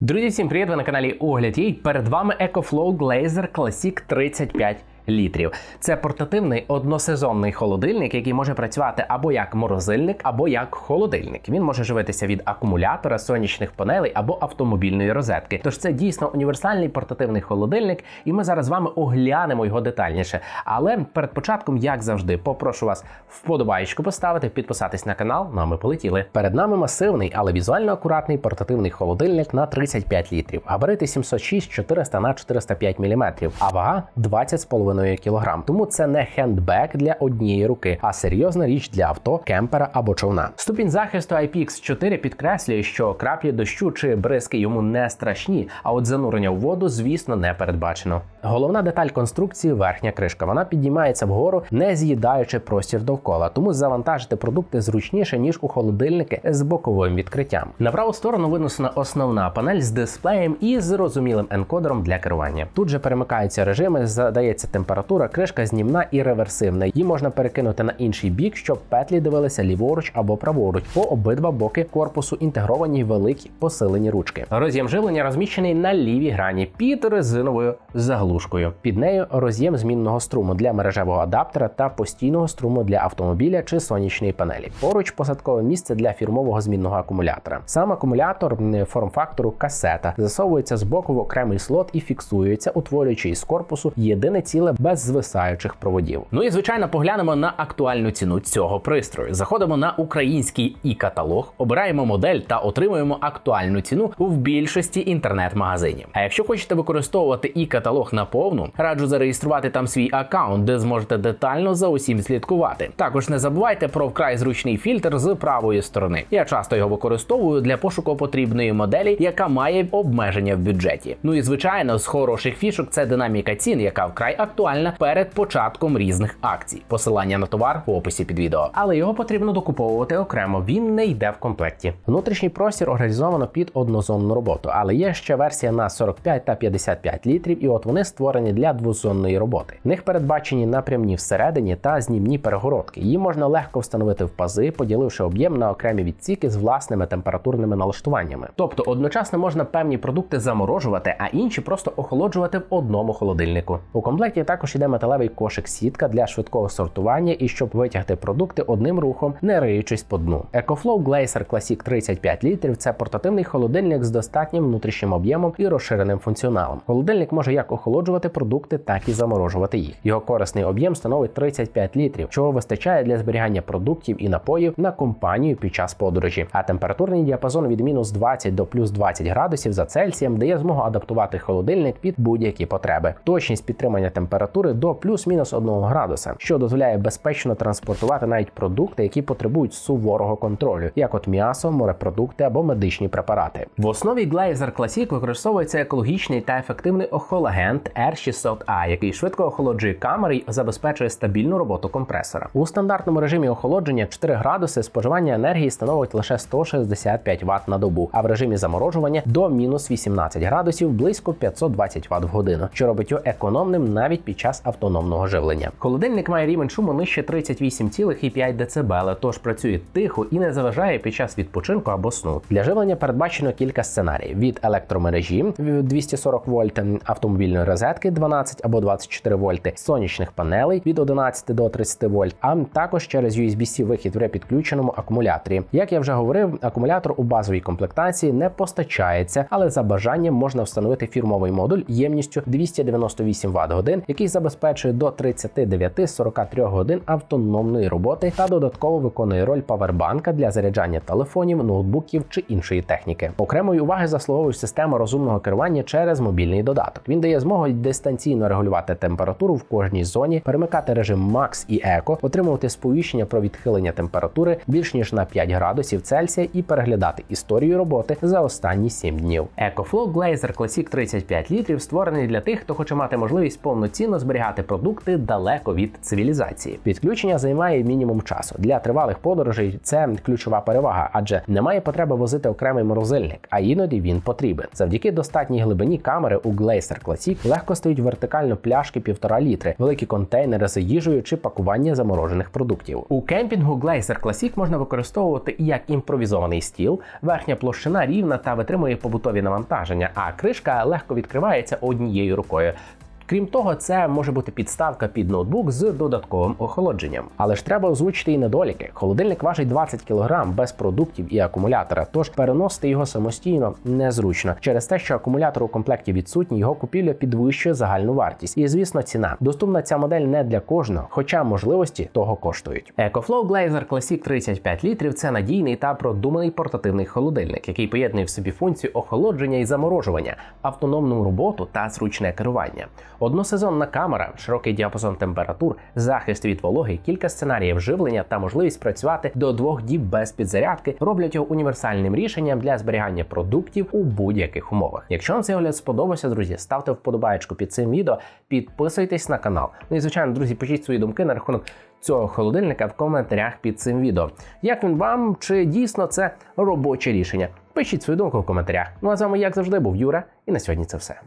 Друзі, всім привіт! Ви на каналі Огляд Їй. Перед вами EcoFlow Glazer Classic 35 літрів. Це портативний односезонний холодильник, який може працювати або як морозильник, або як холодильник. Він може живитися від акумулятора, сонячних панелей або автомобільної розетки. Тож це дійсно універсальний портативний холодильник, і ми зараз з вами оглянемо його детальніше. Але перед початком, як завжди, попрошу вас вподобаєчку поставити, підписатись на канал. Ну а ми полетіли. Перед нами масивний, але візуально акуратний портативний холодильник на 35 літрів. Габарити 706 400 на 405 мм, а вага 20,5 кг. Тому це не хендбек для однієї руки, а серйозна річ для авто, кемпера або човна. Ступінь захисту IPX4 підкреслює, що краплі дощу чи бризки йому не страшні, а от занурення у воду, звісно, не передбачено. Головна деталь конструкції верхня кришка. Вона піднімається вгору, не з'їдаючи простір довкола, тому завантажити продукти зручніше ніж у холодильники з боковим відкриттям. На праву сторону винесена основна панель з дисплеєм і зрозумілим енкодером для керування. Тут же перемикаються режими, задається температура, кришка знімна і реверсивна. Її можна перекинути на інший бік, щоб петлі дивилися ліворуч або праворуч. По обидва боки корпусу інтегровані великі посилені ручки. Роз'єм живлення розміщений на лівій грані під резиновою заглушкою. Під нею роз'єм змінного струму для мережевого адаптера та постійного струму для автомобіля чи сонячної панелі. Поруч посадкове місце для фірмового змінного акумулятора. Сам акумулятор форм-фактору касета засовується з боку в окремий слот і фіксується, утворюючи із корпусу єдине ціле без звисаючих проводів. Ну і звичайно, поглянемо на актуальну ціну цього пристрою. Заходимо на український і-каталог, обираємо модель та отримуємо актуальну ціну в більшості інтернет-магазинів. А якщо хочете використовувати і-каталог наповну, раджу зареєструвати там свій аккаунт, де зможете детально за усім слідкувати. Також не забувайте про вкрай зручний фільтр з правої сторони. Я часто його використовую для пошуку потрібної моделі, яка має обмеження в бюджеті. Ну і звичайно, з хороших фішок це динаміка цін, яка вкрай актуальна перед початком різних акцій. Посилання на товар в описі під відео. Але його потрібно докуповувати окремо. Він не йде в комплекті. Внутрішній простір організовано під однозонну роботу, але є ще версія на 45 та 55 літрів, і от вони створені для двозонної роботи. В них передбачені напрямні всередині та знімні перегородки. Її можна легко встановити в пази, поділивши об'єм на окремі відсіки з власними температурними налаштуваннями. Тобто одночасно можна певні продукти заморожувати, а інші просто охолоджувати в одному холодильнику. У комплекті також іде металевий кошик сітка для швидкого сортування і щоб витягти продукти одним рухом, не риючись по дну. EcoFlow Glacier Classic 35 літрів це портативний холодильник з достатнім внутрішнім об'ємом і розширеним функціоналом. Холодильник може як охолоджувати продукти, так і заморожувати їх. Його корисний об'єм становить 35 літрів, чого вистачає для зберігання продуктів і напоїв на компанію під час подорожі. А температурний діапазон від мінус 20 до плюс 20 градусів за Цельсієм дає змогу адаптувати холодильник під будь-які потреби. Точність підтримання температури до плюс-мінус 1 градуса, що дозволяє безпечно транспортувати навіть продукти, які потребують суворого контролю, як от м'ясо, морепродукти або медичні препарати. В основі Glazer Classic використовується екологічний та ефективний охолагент R600A, який швидко охолоджує камери і забезпечує стабільну роботу компресора. У стандартному режимі охолодження 4 градуси споживання енергії становить лише 165 Вт на добу, а в режимі заморожування до мінус 18 градусів близько 520 Вт в годину, що робить його економним навіть під час автономного живлення. Холодильник має рівень шуму нижче 38,5 дБ, тож працює тихо і не заважає під час відпочинку або сну. Для живлення передбачено кілька сценаріїв: від електромережі 240 вольт, автомобільної розетки 12 або 24 вольти, сонячних панелей від 11 до 30 вольт, а також через USB-C вихід в репідключеному акумуляторі. Як я вже говорив, акумулятор у базовій комплектації не постачається, але за бажанням можна встановити фірмовий модуль ємністю 298 Вт годин, який забезпечує до 39-43 годин автономної роботи та додатково виконує роль павербанка для заряджання телефонів, ноутбуків чи іншої техніки. Окремої уваги заслуговує система розумного керування через мобільний додаток. Він дає змогу дистанційно регулювати температуру в кожній зоні, перемикати режим Max і Eco, отримувати сповіщення про відхилення температури більш ніж на 5 градусів Цельсія і переглядати історію роботи за останні 7 днів. EcoFlow Glazer Classic 35 літрів створений для тих, хто хоче мати можливість повноцінно зберігати продукти далеко від цивілізації. Підключення займає мінімум часу. Для тривалих подорожей це ключова перевага, адже немає потреби возити окремий морозильник, а іноді він потрібен. Завдяки достатній глибині камери у Glacier Classic легко стають вертикально пляшки 1,5 літри, великі контейнери з їжею чи пакування заморожених продуктів. У кемпінгу Glacier Classic можна використовувати і як імпровізований стіл, верхня площина рівна та витримує побутові навантаження, а кришка легко відкривається однією рукою. Крім того, це може бути підставка під ноутбук з додатковим охолодженням. Але ж треба озвучити і недоліки. Холодильник важить 20 кг без продуктів і акумулятора, тож переносити його самостійно незручно через те, що акумулятор у комплекті відсутній, його купівля підвищує загальну вартість. І звісно, ціна. Доступна ця модель не для кожного, хоча можливості того коштують. EcoFlow Glazer Classic 35 літрів це надійний та продуманий портативний холодильник, який поєднує в собі функцію охолодження і заморожування, автономну роботу та зручне керування. Односезонна камера, широкий діапазон температур, захист від вологи, кілька сценаріїв живлення та можливість працювати до двох діб без підзарядки роблять його універсальним рішенням для зберігання продуктів у будь-яких умовах. Якщо вам цей огляд сподобався, друзі, ставте вподобаєчку під цим відео, підписуйтесь на канал. Ну і звичайно, друзі, пишіть свої думки на рахунок цього холодильника в коментарях під цим відео. Як він вам, чи дійсно це робоче рішення? Пишіть свою думку в коментарях. Ну а з вами, як завжди, був Юра, і на сьогодні це все.